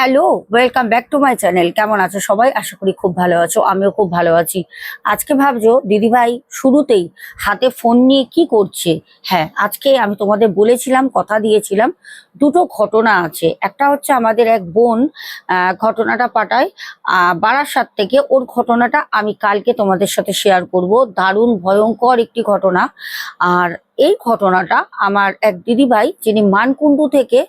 Hello welcome back to my channel কেমন আছো সবাই? আশা করি খুব ভালো আছো, আমিও খুব ভালো আছি। আজকে ভাবছ, দিদিভাই শুরুতেই হাতে ফোন নিয়ে কি করছে? হ্যাঁ আজকে আমি তোমাদের বলেছিলাম, কথা দিয়েছিলাম, দুটো ঘটনা আছে। একটা হচ্ছে আমাদের এক বোন ঘটনাটা পাঠায় বারাসাত থেকে। ওর ঘটনাটা আমি কালকে তোমাদের সাথে শেয়ার করব। দারুণ ভয়ঙ্কর একটি ঘটনা। আর এই ঘটনাটা আমার এক দিদিভাই, যিনি মানকুণ্ডু থেকে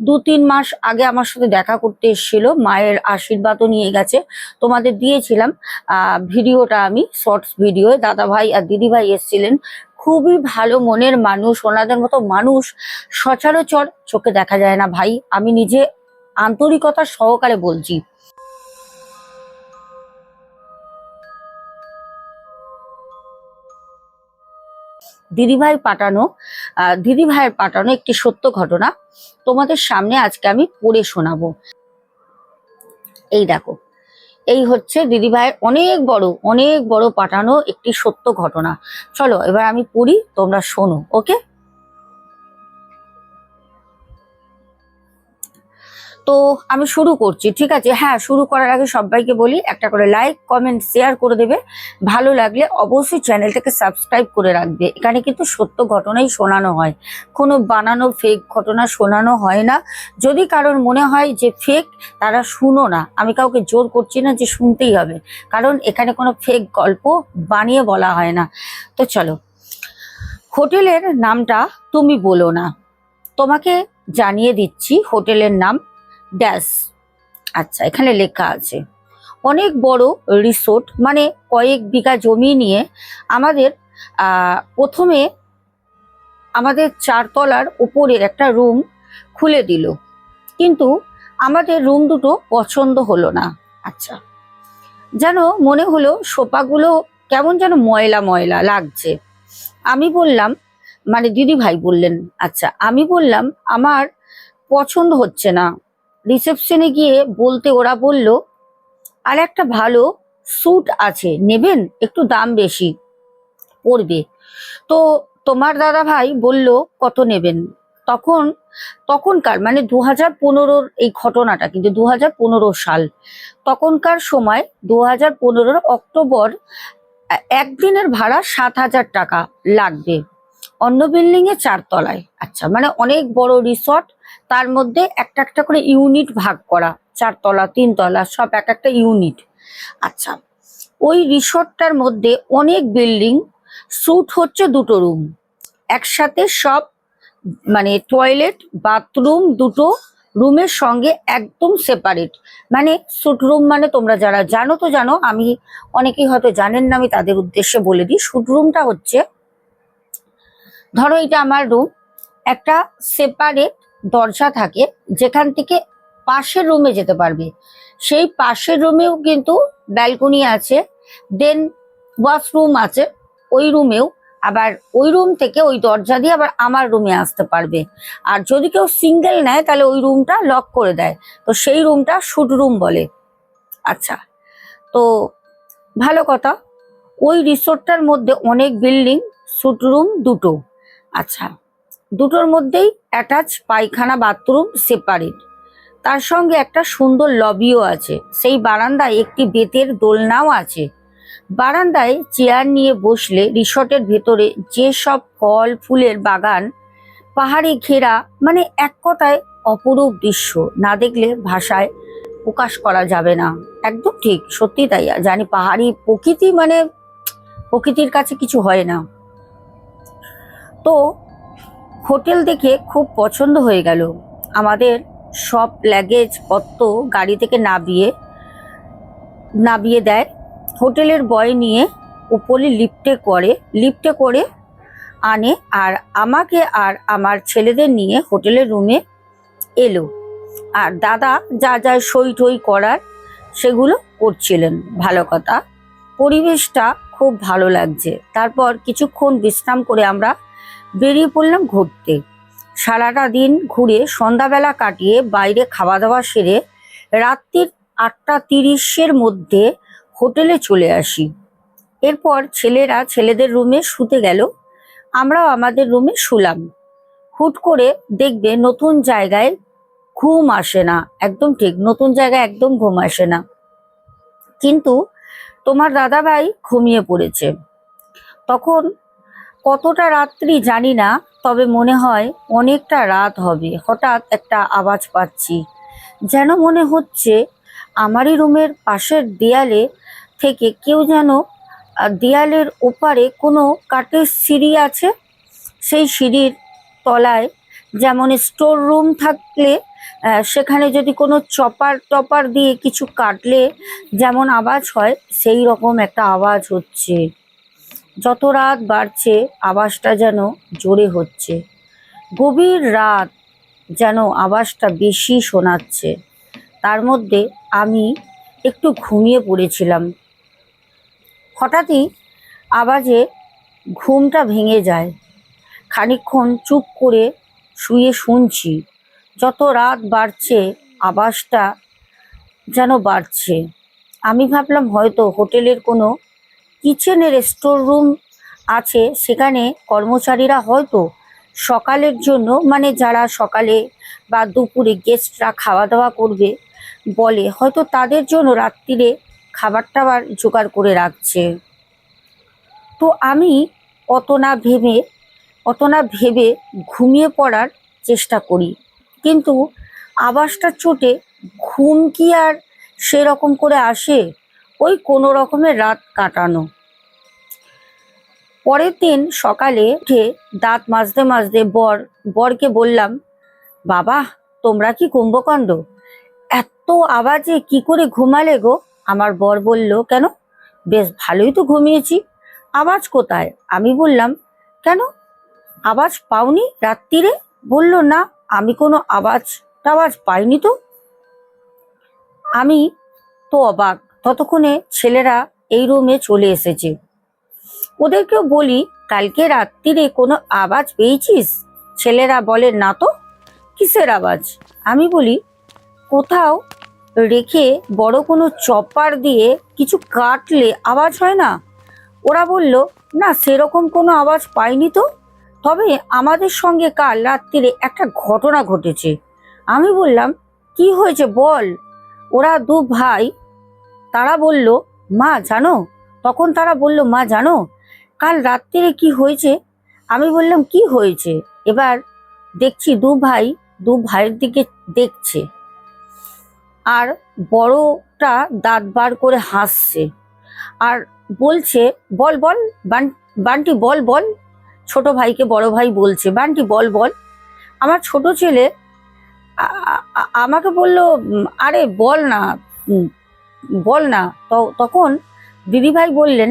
দু তিন মাস আগে আমার সাথে দেখা করতে এসেছিল, মায়ের আশীর্বাদও নিয়ে গেছে। তোমাদের দিয়েছিলাম ভিডিওটা আমি, শর্টস ভিডিও। দাদা ভাই আর দিদি ভাই এসেছিলেন। খুবই ভালো মনের মানুষ, ওনাদের মতো মানুষ। সচরাচর চোখে দেখা যায় না ভাই। আমি নিজে আন্তরিকতা সহকারে বলছি। দিদিভাই পাঠানো দিদিভাইয়ের পাঠানো একটি সত্য ঘটনা তোমাদের সামনে আজকে আমি পড়ে শোনাবো। এই দেখো, এই হচ্ছে দিদিভাইয়ের অনেক বড় অনেক বড় পাঠানো একটি সত্য ঘটনা। চলো, এবার আমি পড়ি, তোমরা শোনো ওকে তো আমি শুরু করছি, ঠিক আছে? হ্যাঁ শুরু করার আগে সবাইকে বলি, একটা করে লাইক কমেন্ট শেয়ার করে দেবে। ভালো লাগলে অবশ্যই চ্যানেলটাকে সাবস্ক্রাইব করে রাখবে। এখানে কিন্তু সত্য ঘটনাই শোনানো হয়। কোনো বানানো ফেক ঘটনা শোনানো হয় না। যদি কারোর মনে হয় যে ফেক তারা শুনো না। আমি কাউকে জোর করছি না যে শুনতেই হবে। কারণ এখানে কোনো ফেক গল্প বানিয়ে বলা হয় না। তো চলো। হোটেলের নামটা তুমি বলো না। তোমাকে জানিয়ে দিচ্ছি হোটেলের নাম। ড্যাশ আচ্ছা এখানে লেখা আছে, অনেক বড় রিসোর্ট মানে কয়েক বিঘা জমি নিয়ে আমাদের প্রথমে আমাদের চারতলার উপরের একটা রুম খুলে দিল। কিন্তু আমাদের রুম দুটো পছন্দ হলো না। আচ্ছা যেন মনে হলো সোফাগুলো কেমন যেন ময়লা ময়লা লাগছে। আমি বললাম মানে দিদি ভাই বললেন আচ্ছা আমি বললাম, আমার পছন্দ হচ্ছে না। রিসেপশনে গিয়ে বলতে ওরা বলল, আর একটা ভালো স্যুট আছে, নেবেন? একটু দাম বেশি পড়বে। তো তোমার দাদা ভাই বলল, কত নেবেন? তখন, তখনকার মানে দু হাজার পনেরোর এই ঘটনাটা, কিন্তু দু হাজার পনেরো সাল, তখনকার সময় দু হাজার পনেরোর অক্টোবর, একদিনের ভাড়া সাত হাজার টাকা লাগবে। অন্য বিল্ডিংয়ে চারতলায়। আচ্ছা মানে অনেক বড় রিসর্ট তার মধ্যে একটা একটা করে ইউনিট ভাগ করা, চারতলা, তিনতলা, সব এক একটা ইউনিট। আচ্ছা ওই রিসর্টটার মধ্যে অনেক বিল্ডিং, স্যুট হচ্ছে দুটো রুম। একসাথে সব মানে টয়লেট, বাথরুম দুটো রুমের সঙ্গে একদম সেপারেট। মানে স্যুট রুম মানে তোমরা যারা জানো তো জানো, আমি অনেকেই হয়তো জানেন না, আমি তাদের উদ্দেশ্যে বলে দিই। স্যুট রুমটা হচ্ছে, ধরো এটা আমার রুম, একটা সেপারেট দরজা থাকে, যেখান থেকে পাশের রুমে যেতে পারবে। সেই পাশের রুমেও কিন্তু ব্যালকনি আছে দেন ওয়াশরুম আছে, ওই রুমেও আবার ওই রুম থেকে ওই দরজা দিয়ে আবার আমার রুমে আসতে পারবে। আর যদি কেউ সিঙ্গেল নেয়, তাহলে ওই রুমটা লক করে দেয়। তো সেই রুমটা শুট রুম বলে। আচ্ছা তো ভালো কথা। ওই রিসোর্টটার মধ্যে অনেক বিল্ডিং শুট রুম দুটো। আচ্ছা। দুটোর মধ্যেই অ্যাটাচ পায়খানা বাথরুম সেপারেট তার সঙ্গে একটা সুন্দর লবিও আছে। সেই বারান্দায় একটি বেতের দোলনাও আছে। বারান্দায় চেয়ার নিয়ে বসলে রিসর্টের ভেতরে যে সব ফল, ফুলের বাগান, পাহাড়ে ঘেরা মানে এক কথায় অপরূপ দৃশ্য। না দেখলে ভাষায় প্রকাশ করা যাবে না। একদম ঠিক, সত্যি তাই। জানি পাহাড়ি প্রকৃতি মানে প্রকৃতির কাছে কিছু হয় না। তো হোটেল দেখে খুব পছন্দ হয়ে গেল। আমাদের সব লাগেজ পত্র গাড়ি থেকে নামিয়ে নামিয়ে দেয়। হোটেলের বয় নিয়ে উপরে লিফটে করে লিফটে করে আনে আর আমাকে আর আমার ছেলেদের নিয়ে হোটেলের রুমে এলো। আর দাদা যা যা সই টই করার সেগুলো করছিলেন। ভালো কথা। পরিবেশটা খুব ভালো লাগছে। তারপর কিছুক্ষণ বিশ্রাম করে আমরা বেরিয়ে পড়লাম ঘুরতে। সারাটা দিন ঘুরে সন্ধ্যাবেলা কাটিয়ে বাইরে খাওয়া দাওয়া সেরে রাত্রির আটটা তিরিশের মধ্যে হোটেলে চলে আসি। এরপর ছেলেরা ছেলেদের রুমে শুতে গেল, আমরাও আমাদের রুমে শুলাম। হুট করে দেখবে নতুন জায়গায় ঘুম আসে না, একদম ঠিক, নতুন জায়গায় একদম ঘুম আসে না। কিন্তু তোমার দাদাভাই ঘুমিয়ে পড়েছে। তখন কতটা রাত্রি জানি না, তবে মনে হয় অনেকটা রাত হবে। হঠাৎ একটা আওয়াজ পাচ্ছি। যেন মনে হচ্ছে আমারই রুমের পাশের দেয়ালে থেকে কেউ যেন দেয়ালের ওপারে কোনো কাঠের সিঁড়ি আছে? সেই সিঁড়ির তলায় যেমন স্টোর রুম থাকলে সেখানে যদি কোনো চপার টপার দিয়ে কিছু কাটলে যেমন আওয়াজ হয়, সেই রকম একটা আওয়াজ হচ্ছে। যত রাত বাড়ছে আওয়াজটা যেন জোরে হচ্ছে। গভীর রাত যেন আওয়াজটা বেশি শোনাচ্ছে। তার মধ্যে আমি একটু ঘুমিয়ে পড়েছিলাম। হঠাৎই আওয়াজে ঘুমটা ভেঙে যায়। খানিকক্ষণ চুপ করে শুয়ে শুনছি, যত রাত বাড়ছে আওয়াজটা যেন বাড়ছে। আমি ভাবলাম হয়তো হোটেলের কোনো কিচেনের স্টোর রুম আছে, সেখানে কর্মচারীরা হয়তো সকালের জন্য মানে যারা সকালে বা দুপুরে গেস্টরা খাওয়া দাওয়া করবে বলে, হয়তো তাদের জন্য রাত্রিরে খাবার টাবার জোগাড় করে রাখছে। তো আমি অত না ভেবে, অত না ভেবে ঘুমিয়ে পড়ার চেষ্টা করি। কিন্তু আবাসটা চোটে ঘুম কি আর সেরকম করে আসে? ওই কোনো রকমের রাত কাটানো। পরের দিন সকালে উঠে দাঁত মাজতে মাজতে বর, বরকে বললাম, বাবা, তোমরা কি কুম্ভকাণ্ড? এত আওয়াজে কি করে ঘুমালে গো? আমার বর বলল, কেন? বেশ ভালোই তো ঘুমিয়েছি। আওয়াজ কোথায়? আমি বললাম, কেন? আওয়াজ পাওনি রাত্রিরে বলল, না, আমি কোনো আওয়াজ টাওয়াজ পাইনি তো। আমি তো অবাক। ততক্ষণে ছেলেরা এই রুমে চলে এসেছে। ওদেরকেও বলি, কালকে রাত্রিরে কোনো আওয়াজ পেয়েছিস? ছেলেরা বলে, না তো। কিসের আওয়াজ? আমি বলি, কোথাও রেখে বড় কোনো চপার দিয়ে কিছু কাটলে আওয়াজ হয় না? ওরা বলল, না, সেরকম কোনো আওয়াজ পাইনি তো। তবে আমাদের সঙ্গে কাল রাত্রিরে একটা ঘটনা ঘটেছে। আমি বললাম, কি হয়েছে বল? ওরা দু ভাই তারা বলল, মা, জানো? তখন তারা বলল, মা, জানো? কাল রাত্রিরে কি হয়েছে? আমি বললাম, কি হয়েছে? এবার দেখছি দু ভাই, দু ভাইয়ের দিকে দেখছে। আর বড়টা দাঁত বার করে হাসছে। আর বলছে, বল বল, বান- বান্টি, বল বল। ছোট ভাইকে বড় ভাই বলছে, বান্টি, বল বল। আমার ছোট ছেলে আমাকে বলল আরে, বল না। বল না। তখন দিদিভাই বললেন,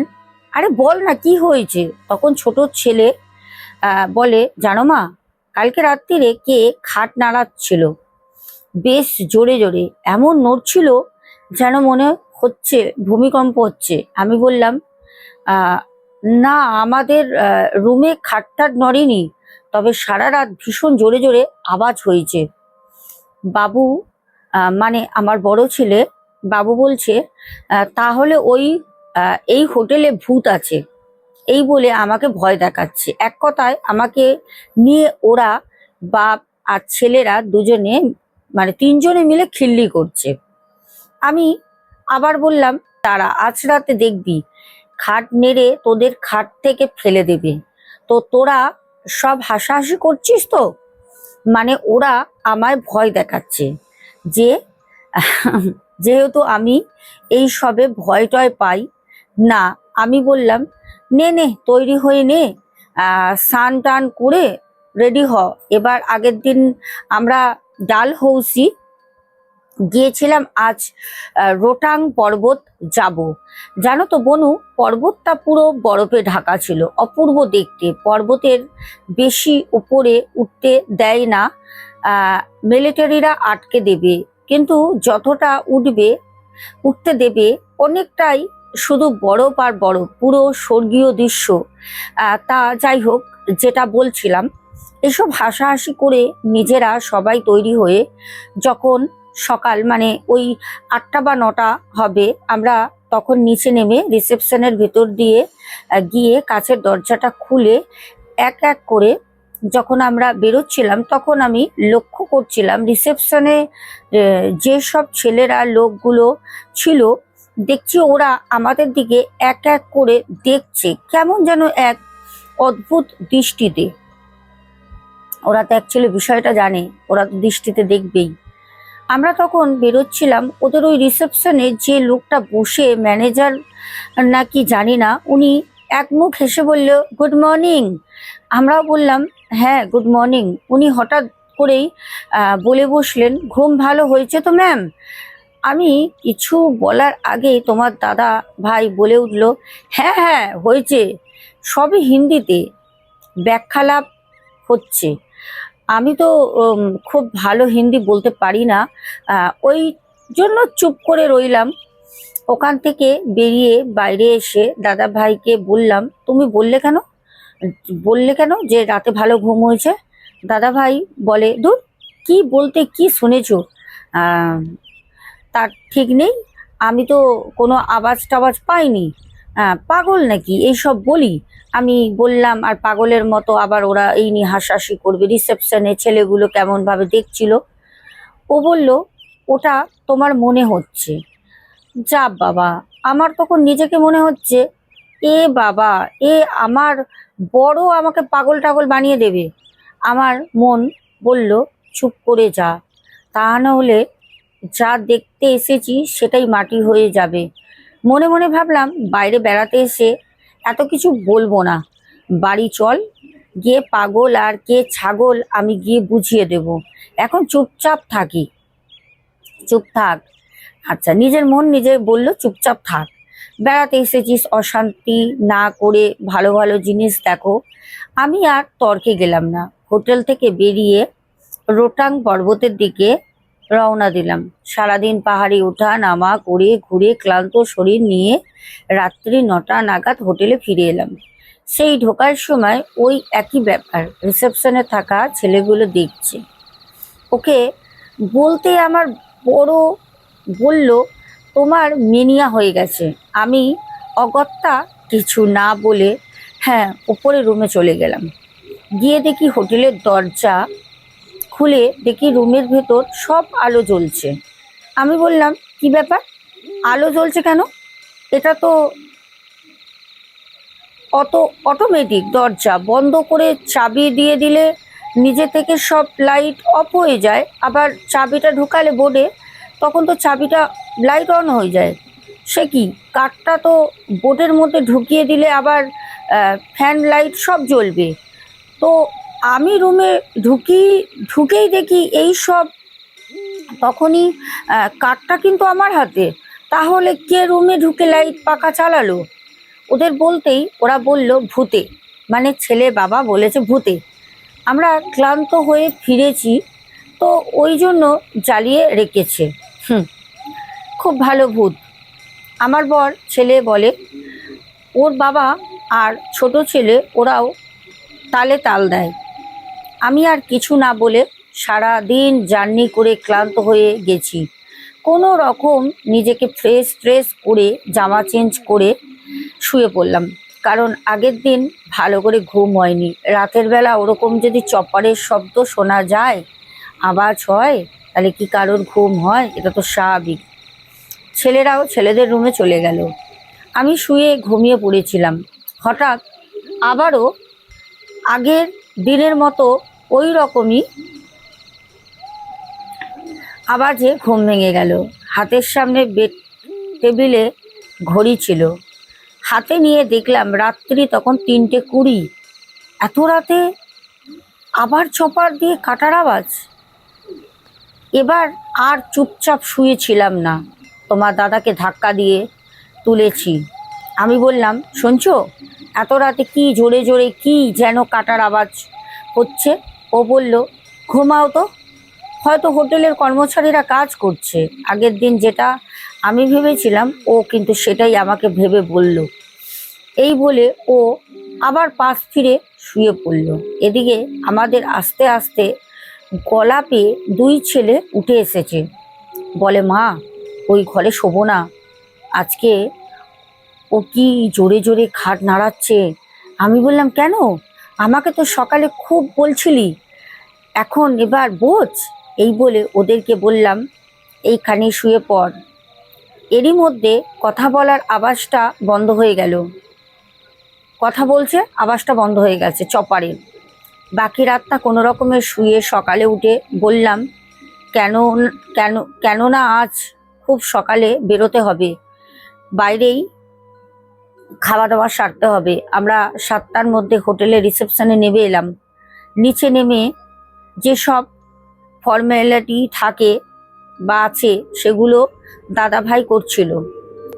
আরে বল না, কি হয়েছে? তখন ছোট ছেলে বলে, জানো মা, কালকে রাত্রিরে কে খাট নাড়াচ্ছিল? বেশ জোরে জোরে। এমন নড়ছিল যেন মনে হচ্ছে, ভূমিকম্প হচ্ছে। আমি বললাম না, আমাদের রুমে খাটটাট নড়েনি, তবে সারা রাত ভীষণ জোরে জোরে আওয়াজ হয়েছে। বাবু মানে আমার বড় ছেলে বাবু বলছে তাহলে ওই এই হোটেলে ভূত আছে। এই বলে আমাকে ভয় দেখাচ্ছে। এক কথায় আমাকে নিয়ে ওরা বাপ আর ছেলেরা দুজনে মানে তিনজনে মিলে খিল্লি করছে। আমি আবার বললাম, তারা আজ রাতে দেখবি, খাট নেড়ে তোদের খাট থেকে ফেলে দেবে। তো তোরা সব হাসাহাসি করছিস তো? মানে ওরা আমায় ভয় দেখাচ্ছে যে যেহেতু আমি এই সবে ভয় টয় পাই, না, আমি বললাম, নে নে, তৈরি হয়ে নে স্নান টান করে রেডি হ। এবার আগের দিন আমরা ডাল হৌসি গিয়েছিলাম আজ রোটাং পর্বত যাব। জানো তো বনু, পর্বতটা পুরো বরফে ঢাকা ছিল, অপূর্ব দেখতে। পর্বতের বেশি উপরে উঠতে দেয় না মিলিটারিরা আটকে দেবে। কিন্তু যতটা উঠবে, উঠতে দেবে অনেকটাই শুধু বরফ আর বরফ, পুরো স্বর্গীয় দৃশ্য। তা যাই হোক, যেটা বলছিলাম, এসব হাসাহাসি করে নিজেরা সবাই তৈরি হয়ে যখন সকাল মানে ওই আটটা বা নটা হবে, আমরা তখন নিচে নেমে রিসেপশনের ভেতর দিয়ে গিয়ে কাছের দরজাটা খুলে এক এক করে যখন আমরা বেরোচ্ছিলাম, তখন আমি লক্ষ্য করছিলাম রিসেপশনে যেসব ছেলেরা লোকগুলো ছিল, দেখছি ওরা আমাদের দিকে এক এক করে দেখছে, কেমন যেন এক অদ্ভুত দৃষ্টিতে। ওরা তো অ্যাকচুয়ালি বিষয়টা জানে, ওরা তো দৃষ্টিতে দেখবেই। আমরা তখন বেরোচ্ছিলাম, ওদের ওই রিসেপশনে যে লোকটা বসে, ম্যানেজার নাকি জানি না, উনি এক মুখ হেসে বলল গুড মর্নিং আমরাও বললাম হ্যাঁ গুড মর্নিং উনি হঠাৎ করেই বলে বসলেন, ঘুম ভালো হয়েছে তো ম্যাম আমি কিছু বলার আগে তোমার দাদা ভাই বলে উঠল হ্যাঁ হ্যাঁ হয়েছে। সবই হিন্দিতে ব্যাখ্যালাপ হচ্ছে। আমি তো খুব ভালো হিন্দি বলতে পারি না। ওই জন্য চুপ করে রইলাম। ওখান থেকে বেরিয়ে বাইরে এসে দাদা ভাইকে বললাম, তুমি বললে কেন? বললে কেন যে রাতে ভালো ঘুম হয়েছে? দাদা ভাই বলে, দূর, কি বলতে কি শুনেছ? তার ঠিক নেই। আমি তো কোনো আওয়াজ টাওয়াজ পাইনি পাগল নাকি? এইসব বলি। আমি বললাম, আর পাগলের মতো আবার ওরা এই নিয়ে হাসাহাসি করবে। রিসেপশনে ছেলেগুলো কেমনভাবে দেখছিল? ও বলল, ওটা তোমার মনে হচ্ছে। যা বাবা, আমার তখন নিজেকে মনে হচ্ছে এ বাবা, এ আমার বড় আমাকে পাগল টাগল বানিয়ে দেবে। আমার মন বলল, চুপ করে যা। তা না হলে যা দেখতে এসেছি সেটাই মাটি হয়ে যাবে। মনে মনে ভাবলাম, বাইরে বেড়াতে এসে এত কিছু বলব না। বাড়ি চল, গিয়ে পাগল আর কে ছাগল আমি গিয়ে বুঝিয়ে দেব। এখন চুপচাপ থাকি। চুপ থাক। আচ্ছা নিজের মন নিজে বলল, চুপচাপ থাক। বেড়াতে এসেছিস, অশান্তি না করে ভালো ভালো জিনিস দেখো। আমি আর তর্কে গেলাম না। হোটেল থেকে বেরিয়ে রোটাং পর্বতের দিকে রওনা দিলাম। সারাদিন পাহাড়ে ওঠা, নামা করে ঘুরে ক্লান্ত শরীর নিয়ে রাত্রি নটা নাগাদ হোটেলে ফিরে এলাম। সেই ঢোকার সময় ওই একই ব্যাপার, রিসেপশনে থাকা ছেলেগুলো দেখছে। ওকে বলতে আমার বড় বলল তোমার মেনিয়া হয়ে গেছে। আমি অগত্যা কিছু না বলে হ্যাঁ উপরে রুমে চলে গেলাম। গিয়ে দেখি হোটেলের দরজা খুলে দেখি রুমের ভেতর সব আলো জ্বলছে। আমি বললাম, কি ব্যাপার? আলো জ্বলছে কেন? এটা তো অত অটোমেটিক দরজা। বন্ধ করে চাবি দিয়ে দিলে নিজে থেকে সব লাইট অফ হয়ে যায়। আবার চাবিটা ঢুকালে বোর্ডে, তখন তো চাবিটা লাইট অন হয়ে যায়। সে কি? কাঠটা তো বোর্ডের মধ্যে ঢুকিয়ে দিলে আবার ফ্যান লাইট সব জ্বলবে। তো আমি রুমে ঢুকি, ঢুকেই দেখি এই সব, তখনই কাঠটা কিন্তু আমার হাতে। তাহলে কে রুমে ঢুকে লাইট পাখা চালালো? ওদের বলতেই ওরা বলল, ভূতে। মানে ছেলে বাবা বলেছে, ভূতে। আমরা ক্লান্ত হয়ে ফিরেছি, তো ওই জন্য জ্বালিয়ে রেখেছে। হুম। খুব ভালো ভূত। আমার বর ছেলে বলে, ওর বাবা আর ছোট ছেলে ওরাও তালে তাল দেয়। আমি আর কিছু না বলে সারা দিন জার্নি করে ক্লান্ত হয়ে গেছি। কোনো রকম নিজেকে ফ্রেশ ট্রেশ করে, জামা চেঞ্জ করে শুয়ে পড়লাম। কারণ আগের দিন ভালো করে ঘুম হয়নি। রাতের বেলা ওরকম যদি চপারের শব্দ শোনা যায়, আওয়াজ হয়, তাহলে কি কারোর ঘুম হয়? এটা তো স্বাভাবিক। ছেলেরাও ছেলেদের রুমে চলে গেল। আমি শুয়ে ঘুমিয়ে পড়েছিলাম। হঠাৎ আবারও আগের দিনের মতো ওই রকমই আওয়াজে ঘুম ভেঙে গেল। হাতের সামনে বেড টেবিলে ঘড়ি ছিল। হাতে নিয়ে দেখলাম রাত্রি তখন তিনটে কুড়ি। এত রাতে আবার চপার দিয়ে কাটার আওয়াজ? এবার আর চুপচাপ শুয়েছিলাম না। তোমার দাদাকে ধাক্কা দিয়ে তুলেছি। আমি বললাম, শুনছো? এত রাতে কি জোরে জোরে কি যেন কাটার আওয়াজ হচ্ছে? ও বলল, ঘুমাও তো। হয়তো হোটেলের কর্মচারীরা কাজ করছে। আগের দিন যেটা আমি ভেবেছিলাম, ও কিন্তু সেটাই আমাকে ভেবে বলল। এই বলে ও আবার পাশ ফিরে শুয়ে পড়ল। এদিকে আমাদের আস্তে আস্তে গলা পেয়ে দুই ছেলে উঠে এসেছে। বলে, মা ওই ঘরে শোবো না। আজকে ও কি জোরে জোরে খাট নাড়াচ্ছে? আমি বললাম, কেন? আমাকে তো সকালে খুব বলছিলি। এখন এবার বোঝ। এই বলে ওদেরকে বললাম, এইখানে শুয়ে পড়। এরই মধ্যে কথা বলার আওয়াজটা বন্ধ হয়ে গেল। কথা বলছে, আওয়াজটা বন্ধ হয়ে গেছে চপারে। বাকি রাতটা কোনো রকমের শুয়ে সকালে উঠে বললাম, কেন কেন কেন না আজ খুব সকালে বেরোতে হবে। বাইরেই খাওয়া দাওয়া সারতে হবে। আমরা সাতটার মধ্যে হোটেলে রিসেপশনে নেমে এলাম। নিচে নেমে যেসব ফর্ম্যালিটি থাকে বা আছে, সেগুলো দাদা ভাই করছিল।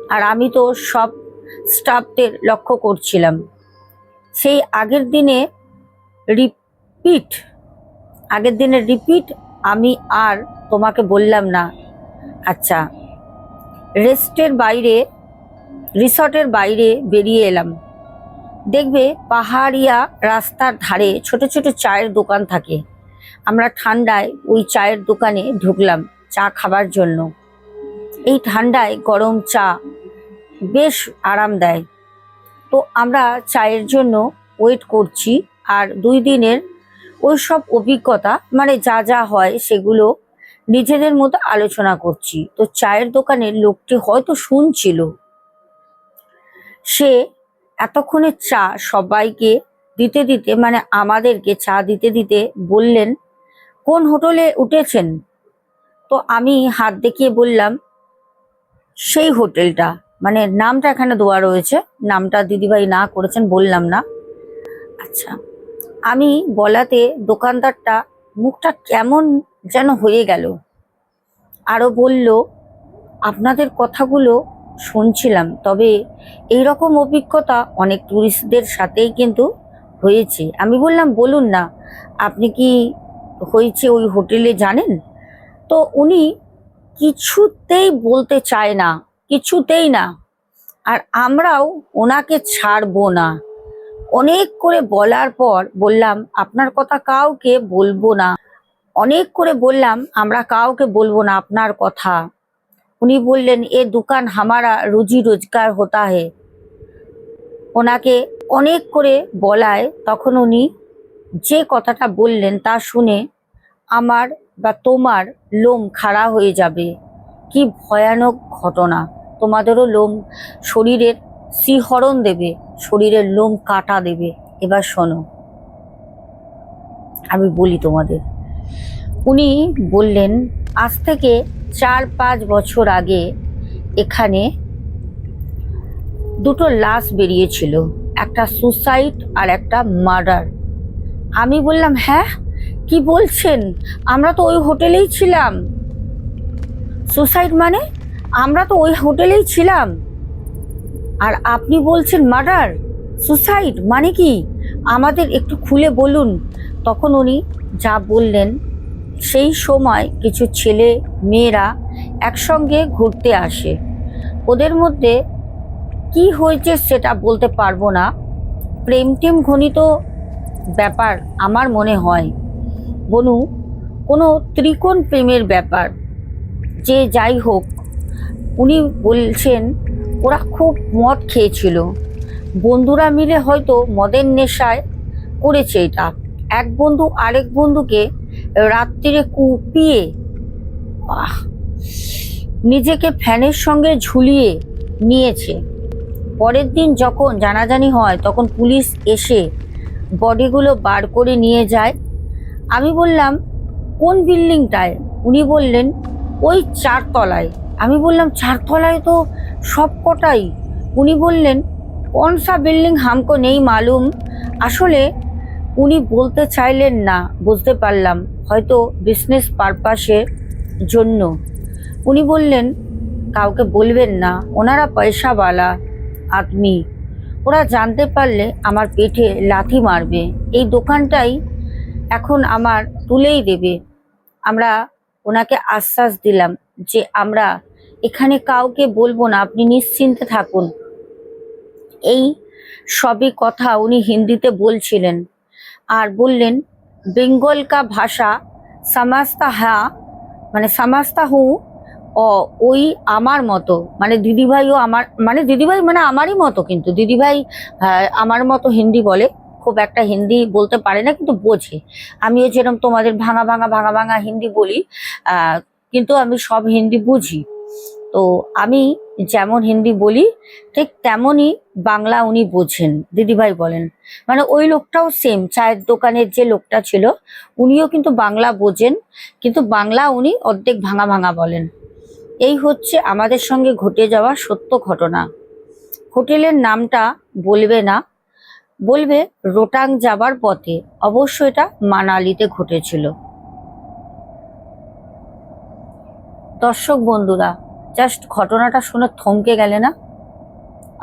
আর আমি তো সব স্টাফদের লক্ষ্য করছিলাম। সেই আগের দিনে রিপিট, আগের দিনের রিপিট আমি আর তোমাকে বললাম না। আচ্ছা রেস্টের বাইরে, রিসর্টের বাইরে বেরিয়ে এলাম। দেখবে পাহাড়িয়া রাস্তার ধারে ছোট ছোট চায়ের দোকান থাকে। আমরা ঠান্ডায় ওই চায়ের দোকানে ঢুকলাম চা খাবার জন্য। এই ঠান্ডায় গরম চা বেশ আরাম দেয়। তো আমরা চায়ের জন্য ওয়েট করছি আর দুই দিনের ওই সব অভিজ্ঞতা মানে যা যা হয় সেগুলো নিজেদের মতো আলোচনা করছি। তো চায়ের দোকানের লোকটি হয়তো শুনছিল। সে এতক্ষণে চা সবাইকে দিতে দিতে মানে আমাদেরকে চা দিতে দিতে বললেন, কোন হোটেলে উঠেছেন? তো আমি হাত দেখিয়ে বললাম, সেই হোটেলটা। মানে নামটা এখানে দেওয়া রয়েছে। নামটা দিদিভাই না করেছেন, বললাম না। আচ্ছা আমি বলাতে দোকানদারটা মুখটা কেমন যেন হয়ে গেল। আরও বলল, আপনাদের কথাগুলো শুনছিলাম, তবে এই রকম অভিজ্ঞতা অনেক টুরিস্টদের সাথেই কিন্তু হয়েছে। আমি বললাম, বলুন না, আপনি কি হয়েছে ওই হোটেলে জানেন? তো উনি, কিছুতেই বলতে চায় না, কিছুতেই না, আর আমরাও ওনাকে ছাড়বো না। অনেক করে বলার পর বললাম, আপনার কথা কাউকে বলব না। অনেক করে বললাম, আমরা কাউকে বলব না আপনার কথা। উনি বললেন, এ দোকান হামারা রুজি রোজগার হতা হে। ওনাকে অনেক করে বলায়, তখন উনি যে কথাটা বললেন তা শুনে আমার বা তোমার লোম খাড়া হয়ে যাবে। কি ভয়ানক ঘটনা। তোমাদেরও লোম শরীরের শিহরণ দেবে, শরীরের লোম কাটা দেবে। এবার শোনো, আমি বলি তোমাদের। উনি বললেন, আজ থেকে চার পাঁচ বছর আগে এখানে দুটো লাশ বেরিয়েছিল, একটা সুসাইড আর একটা মার্ডার। আমি বললাম হ্যাঁ কি বলছেন? আমরা তো ওই হোটেলেই ছিলাম। সুসাইড মানে আমরা তো ওই হোটেলেই ছিলাম। আর আপনি বলছেন মার্ডার? সুসাইড মানে কি? আমাদের একটু খুলে বলুন। তখন উনি যা বললেন, সেই সময় কিছু ছেলে মেয়েরা একসঙ্গে ঘুরতে আসে। ওদের মধ্যে কি হয়েছে সেটা বলতে পারব না। প্রেম টেম ঘনিত ব্যাপার আমার মনে হয়। বনু, কোনো ত্রিকোণ প্রেমের ব্যাপার। যে যাই হোক, উনি বলছেন, ওরা খুব মদ খেয়েছিল। বন্ধুরা মিলে হয়তো মদের নেশায় করেছে এটা। এক বন্ধু আরেক বন্ধুকে রাত্রিরে কুপিয়ে নিজেকে ফ্যানের সঙ্গে ঝুলিয়ে নিয়েছে। পরের দিন যখন জানাজানি হয়, তখন পুলিশ এসে বডিগুলো বার করে নিয়ে যায়। আমি বললাম, কোন বিল্ডিংটায়? উনি বললেন, ওই চারতলায়। আমি বললাম, চারতলায় তো সব কটাই? উনি বললেন কোন সা বিল্ডিং হামকো নেই মালুম। আসলে উনি বলতে চাইলেন না, বুঝতে পারলাম, হয়তো বিজনেস পারপাসের জন্য। উনি বললেন, কাউকে বলবেন না, ওনারা পয়সাওয়ালা আদমি। ওরা জানতে পারলে আমার পেটে লাথি মারবে। এই দোকানটাই এখন আমার তুলেই দেবে। আমরা ওনাকে আশ্বাস দিলাম যে আমরা এখানে কাউকে বলব না, আপনি নিশ্চিন্তে থাকুন। এই সবই কথা উনি হিন্দিতে বলছিলেন। আর বললেন বেঙ্গল কা ভাষা সমাজতা হ্যাঁ মানে সমাজতা হু ওই আমার মতো। মানে দিদিভাইও আমার মানে দিদিভাই মানে আমারই মতো কিন্তু। দিদিভাই আহ, আমার মতো হিন্দি বলে খুব একটা হিন্দি বলতে পারে না কিন্তু বোঝে। আমিও যেরকম তোমাদের ভাঙা ভাঙা ভাঙা ভাঙা হিন্দি বলি কিন্তু আমি সব হিন্দি বুঝি। তো আমি যেমন হিন্দি বলি, ঠিক তেমনই বাংলা উনি বোঝেন। দিদিভাই বলেন। মানে ওই লোকটাও সেম চায়ের দোকানের যে লোকটা ছিল, উনিও কিন্তু বাংলা বোঝেন, কিন্তু বাংলা উনি অর্ধেক ভাঙা ভাঙা বলেন। এই হচ্ছে আমাদের সঙ্গে ঘটে যাওয়া সত্য ঘটনা। হোটেলের নামটা বলবে না। বলবে রোটাং যাবার পথে। অবশ্য এটা মানালিতে ঘটেছিল। দর্শক বন্ধুরা জাস্ট ঘটনাটা শুনে থমকে গেলে না?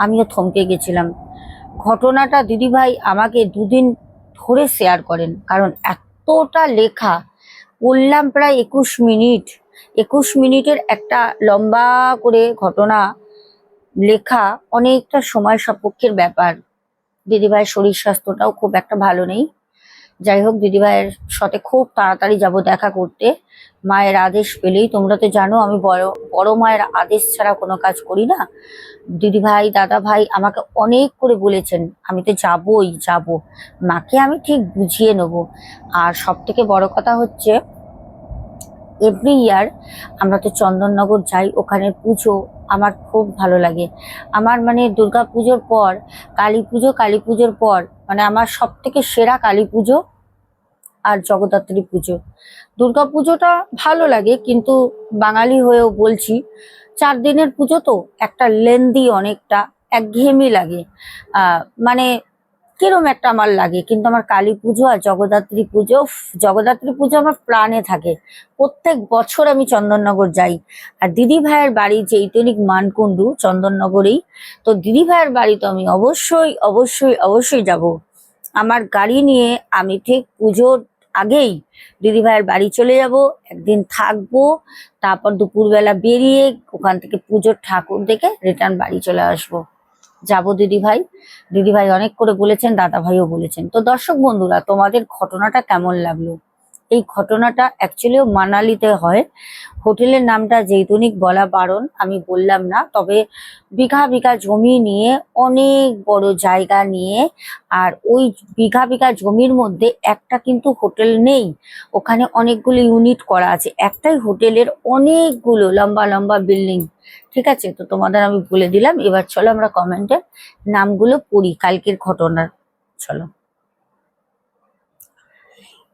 আমিও থমকে গেছিলাম। ঘটনাটা দিদিভাই আমাকে দুদিন ধরে শেয়ার করেন, কারণ এতটা লেখা পড়লাম প্রায় একুশ মিনিট। একুশ মিনিটের একটা লম্বা করে ঘটনা, লেখা অনেকটা সময় সাপেক্ষের ব্যাপার। দিদিভাইয়ের শরীর স্বাস্থ্যটাও খুব একটা ভালো নেই। যাই হোক দিদিভাইয়ের সাথে খুব তাড়াতাড়ি যাব দেখা করতে। মায়ের আদেশ পেলেই, তোমরা তো জানো, আমি বড় বড় মায়ের আদেশ ছাড়া কোনো কাজ করি না। দিদি ভাই, দাদা ভাই আমাকে অনেক করে বলেছেন, আমি তো যাবই, যাব। মাকে আমি ঠিক বুঝিয়ে নেব। আর সব থেকে বড় কথা হচ্ছে এভরি ইয়ার আমরা তো চন্দননগর যাই, ওখানে পুজো আমার খুব ভালো লাগে। আমার মানে দুর্গা পুজোর পর, কালী পুজো, কালী পুজোর পর মানে আমার সব থেকে সেরা কালী পুজো আর জগদ্ধাত্রী পুজো। দুর্গা পুজোটা ভালো লাগে, কিন্তু বাঙালি হয়েও বলছি, চার দিনের পুজো তো একটা লেন্দি অনেকটা, একঘেয়েমি লাগে। মানে কিরম একটা আমার লাগে? কিন্তু আমার কালী পুজো আর জগদ্ধাত্রী পুজো জগদ্ধাত্রী পুজো আমার প্রাণে থাকে। প্রত্যেক বছর আমি চন্দননগর যাই। আর দিদি ভাইয়ের বাড়ি চৈতনিক মানকুণ্ডু, চন্দননগরেই। তো দিদি ভাইয়ের বাড়ি তো আমি অবশ্যই অবশ্যই অবশ্যই যাব। আমার গাড়ি নিয়ে আমি ঠিক পুজোর আগেই দিদি ভাইয়ের বাড়ি চলে যাব। একদিন থাকব, তারপর দুপুরবেলা বেরিয়ে ওখান থেকে পুজোর ঠাকুর দেখে রিটার্ন বাড়ি চলে আসব। যাব দিদি ভাই। দিদি ভাই অনেক করে বলেছেন, দাদা ভাইও বলেছেন। তো দর্শক বন্ধুরা, তোমাদের ঘটনাটা কেমন লাগল? এই ঘটনাটা অ্যাকচুয়ালিও মানালিতে হয়। হোটেলের নামটা জৈতুনিক বলা বারণ, আমি বললাম না। তবে বিঘা বিঘা জমি নিয়ে, অনেক বড় জায়গা নিয়ে, আর ওই বিঘা বিঘা জমির মধ্যে একটা কিন্তু হোটেল নেই। ওখানে অনেকগুলো ইউনিট করা আছে। একটাই হোটেলের অনেকগুলো লম্বা লম্বা বিল্ডিং ঠিক আছে? তো তোমাদের আমি বলে দিলাম। এবার চলো আমরা কমেন্টের নামগুলো পড়ি। কালকের ঘটনার। চলো।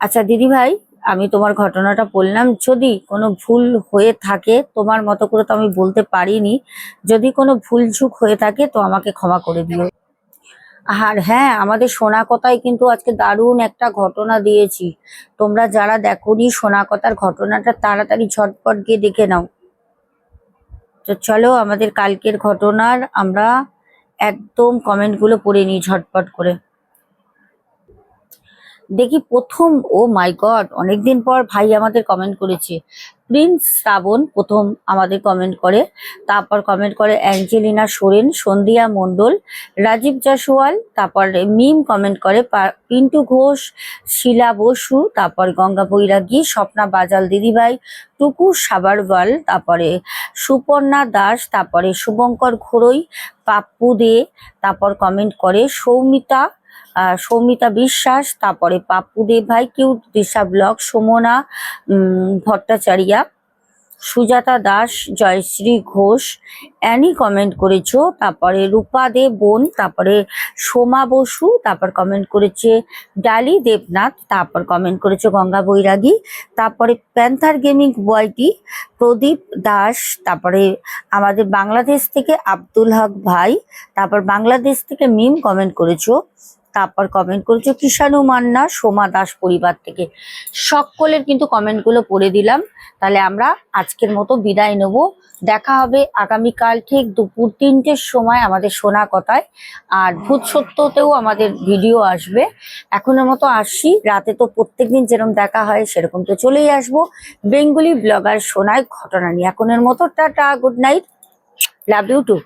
আচ্ছা দিদি ভাই আমি তোমার ঘটনাটা বললাম। যদি কোনো ভুল হয়ে থাকে, তোমার মতো করে তো আমি বলতে পারিনি, যদি কোনো ভুল ঝুক হয়ে থাকে, তো আমাকে ক্ষমা করে দিও। আর হ্যাঁ আমাদের সোনা কথায় কিন্তু আজকে দারুণ একটা ঘটনা দিয়েছি। তোমরা যারা দেখোনি সোনা কথার ঘটনাটা, তাড়াতাড়ি ঝটপট গিয়ে দেখে নাও। তো চলো, আমাদের কালকের ঘটনার আমরা একদম কমেন্টগুলো পড়ে নিই ঝটপট করে। দেখি প্রথম, ও মাই গড অনেকদিন পর ভাই আমাদের কমেন্ট করেছে। প্রিন্স শ্রাবণ প্রথম আমাদের কমেন্ট করে, তারপর কমেন্ট করে অ্যাঞ্জেলিনা সোরেন, সন্ধিয়া মণ্ডল, রাজীব জাসওয়াল, তারপর মিম কমেন্ট করে পিন্টু ঘোষ, শিলা বসু, তারপর গঙ্গা বৈরাগী, স্বপ্না বাজাল দিদিভাই, টুকু সাবারওয়াল, তারপরে সুপর্ণা দাস, তারপরে শুভঙ্কর ঘোরই পাপ্পু দে, তারপর কমেন্ট করে সৌমিতা সৌমিতা বিশ্বাস, তারপরে পাপ্পু ভাই, cute Disha blog, Somna Bhattacharya, Sujata Das, Joyshree Ghosh, Annie comment করেছ, তারপরে রূপা দে বোন, তারপরে সোমা বসু, তারপর কমেন্ট করেছে ডালি দেবনাথ, তারপর কমেন্ট করেছে গঙ্গা বৈরাগী, তারপরে প্যান্থার গেমিং বয়টি প্রদীপ দাস, তারপরে আমাদের বাংলাদেশ থেকে আব্দুল হক ভাই, তারপর বাংলাদেশ থেকে মিম কমেন্ট করেছ। তারপর কমেন্ট করেছ, কিষাণু মান্না, সোমা দাস পরিবার থেকে। সকলের কিন্তু কমেন্টগুলো পড়ে দিলাম। তাহলে আমরা আজকের মতো বিদায় নেব। দেখা হবে আগামীকাল ঠিক দুপুর তিনটের সময় আমাদের শোনা কথায়। আর ভূত সত্যতেও আমাদের ভিডিও আসবে। এখনের মতো আসছি। রাতে তো প্রত্যেকদিন যেরকম দেখা হয়, সেরকম তো চলেই আসব। বেঙ্গলি ব্লগার শোনায় ঘটনা নিয়ে। এখনের মতো tata good night love you too